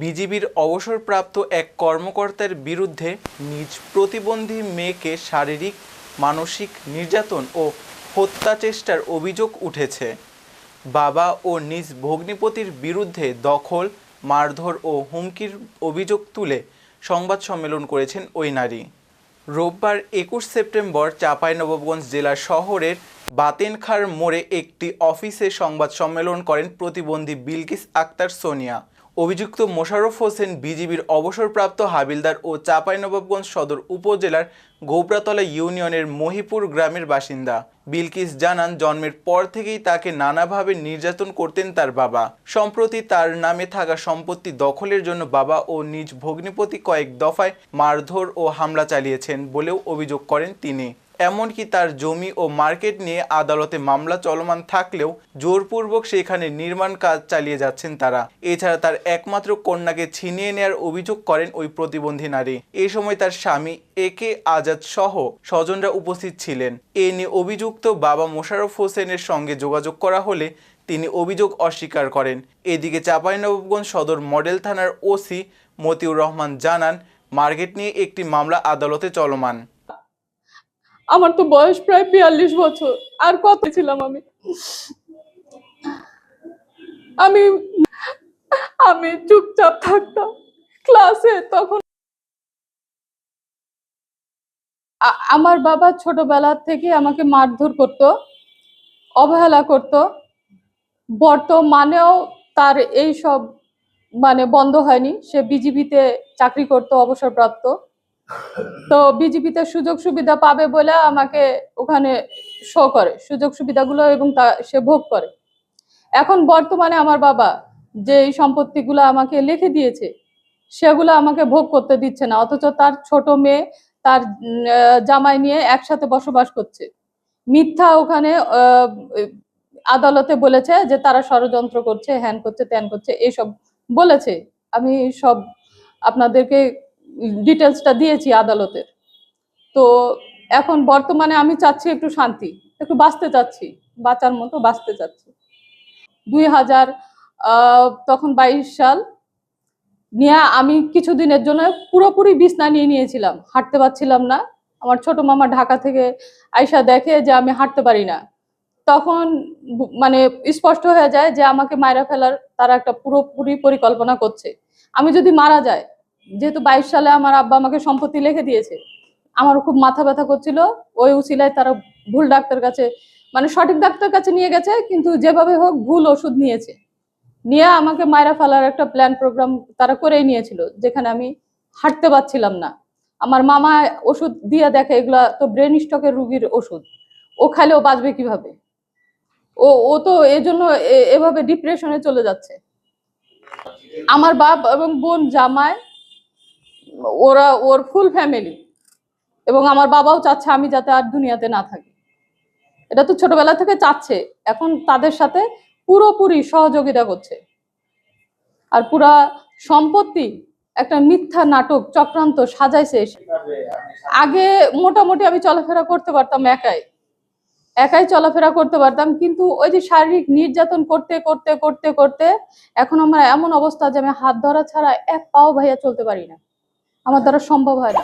বিজিবির অবসরপ্রাপ্ত এক কর্মকর্তার বিরুদ্ধে নিজ প্রতিবন্ধী মেয়েকে শারীরিক, মানসিক নির্যাতন ও হত্যা চেষ্টার অভিযোগ উঠেছে। বাবা ও নিজ ভগ্নিপতির বিরুদ্ধে দখল, মারধর ও হুমকির অভিযোগ তুলে সংবাদ সম্মেলন করেছেন ওই নারী। রোববার একুশ সেপ্টেম্বর চাঁপাইনবাবগঞ্জ জেলা শহরের বাতেনখার মোড়ে একটি অফিসে সংবাদ সম্মেলন করেন প্রতিবন্ধী বিলকিস আক্তার সোনিয়া। অভিযুক্ত মোশাররফ হোসেন বিজিবির অবসরপ্রাপ্ত হাবিলদার ও চাঁপাইনবাবগঞ্জ সদর উপজেলার গোবরাতলা ইউনিয়নের মহিপুর গ্রামের বাসিন্দা। বিলকিস জানান, জন্মের পর থেকেই তাকে নানাভাবে নির্যাতন করতেন তার বাবা। সম্প্রতি তার নামে থাকা সম্পত্তি দখলের জন্য বাবা ও নিজ ভগ্নিপতি কয়েক দফায় মারধর ও হামলা চালিয়েছেন বলেও অভিযোগ করেন তিনি। এমনকি তার জমি ও মার্কেট নিয়ে আদালতে মামলা চলমান থাকলেও জোরপূর্বক সেখানে নির্মাণ কাজ চালিয়ে যাচ্ছেন তারা। এছাড়া তার একমাত্র কন্যাকে ছিনিয়ে নেয়ার অভিযোগ করেন ওই প্রতিবন্ধী নারী। এ সময় তার স্বামী এ কে আজাদ সহ স্বজনরা উপস্থিত ছিলেন। এ নিয়ে অভিযুক্ত বাবা মোশাররফ হোসেনের সঙ্গে যোগাযোগ করা হলে তিনি অভিযোগ অস্বীকার করেন। এদিকে চাঁপাইনবাবগঞ্জ সদর মডেল থানার ওসি মতিউর রহমান জানান, মার্কেট নিয়ে একটি মামলা আদালতে চলমান। আমার তো বয়স প্রায় বিয়াল্লিশ বছর। আর কত ছিলাম আমি? আমি আমি চুপচাপ থাকতাম। ক্লাসে তখন আমার বাবা ছোটবেলা থেকে আমাকে মারধর করত, অবহেলা করত। বর্তমানেও তার এই সব মানে বন্ধ হয়নি। সে বিজিবিতে চাকরি করত, অবসরপ্রাপ্ত। তো বিজেপিতে সুযোগ সুবিধা পাবে বলে আমাকে ওখানে শো করে। সুযোগ সুবিধাগুলো এবং তা সে ভোগ করে। এখন বর্তমানে আমার বাবা যে সম্পত্তিগুলো আমাকে লিখে দিয়েছে, সেগুলো আমাকে ভোগ করতে দিচ্ছে না। অথচ তার ছোট মেয়ে, তার জামাই নিয়ে একসাথে বসবাস করছে। মিথ্যা ওখানে আদালতে বলেছে যে তারা ষড়যন্ত্র করছে, হ্যান করছে, ত্যান করছে এইসব বলেছে। আমি সব আপনাদেরকে ডিটেলসটা দিয়েছি আদালতের। তো এখন বর্তমানে আমি চাচ্ছি একটু শান্তি, একটু বাঁচতে চাচ্ছি, বাঁচার মতো বাঁচতে চাচ্ছি। দুই হাজার তখন বাইশ সাল, নিয়ে আমি কিছুদিনের জন্য পুরোপুরি বিছনা নিয়ে নিয়েছিলাম, হাঁটতে পারছিলাম না। আমার ছোট মামা ঢাকা থেকে আয়সা দেখে যে আমি হাঁটতে পারি না। তখন মানে স্পষ্ট হয়ে যায় যে আমাকে মায়েরা ফেলার তারা একটা পুরোপুরি পরিকল্পনা করছে। আমি যদি মারা যায় যেহেতু বাইশ সালে আমার আব্বা আমাকে সম্পত্তি লিখে দিয়েছে আমার খুব মাথা ব্যথা করছিল, ওই উচিলায় তারা ভুল ডাক্তার কাছে মানে সঠিক ডাক্তার কাছে নিয়ে গেছে, কিন্তু যেভাবে হোক ভুল ওষুধ নিয়েছে। নিয়ে আমাকে মায়েরা ফেলার একটা প্ল্যান প্রোগ্রাম তারা করেই নিয়েছিল, যেখানে আমি হাঁটতে পারছিলাম না। আমার মামা ওষুধ দিয়ে দেখে, এগুলা তো ব্রেন স্টকের রুগীর ওষুধ, ও খাইলে ও বাঁচবে কীভাবে? ও ও তো এজন্য এভাবে ডিপ্রেশনে চলে যাচ্ছে। আমার বাপ এবং বোন জামাই ওরা, ওর ফুল ফ্যামিলি এবং আমার বাবাও চাচ্ছে আমি যাতে আর দুনিয়াতে না থাকি। এটা তো ছোটবেলা থেকে চাচ্ছে। এখন তাদের সাথে পুরোপুরি সহযোগিতা করছে। আর পুরা সম্পত্তি একটা মিথ্যা নাটক, চক্রান্ত সাজাইছে আগে মোটামুটি আমি চলাফেরা করতে পারতাম একাই। একাই চলাফেরা করতে পারতাম, কিন্তু ওই যে শারীরিক নির্যাতন করতে করতে করতে করতে, এখন আমার এমন অবস্থা যে আমি হাত ধরা ছাড়া এক পাও ভাইয়া চলতে পারি না। আমার দ্বারা সম্ভব হয় না।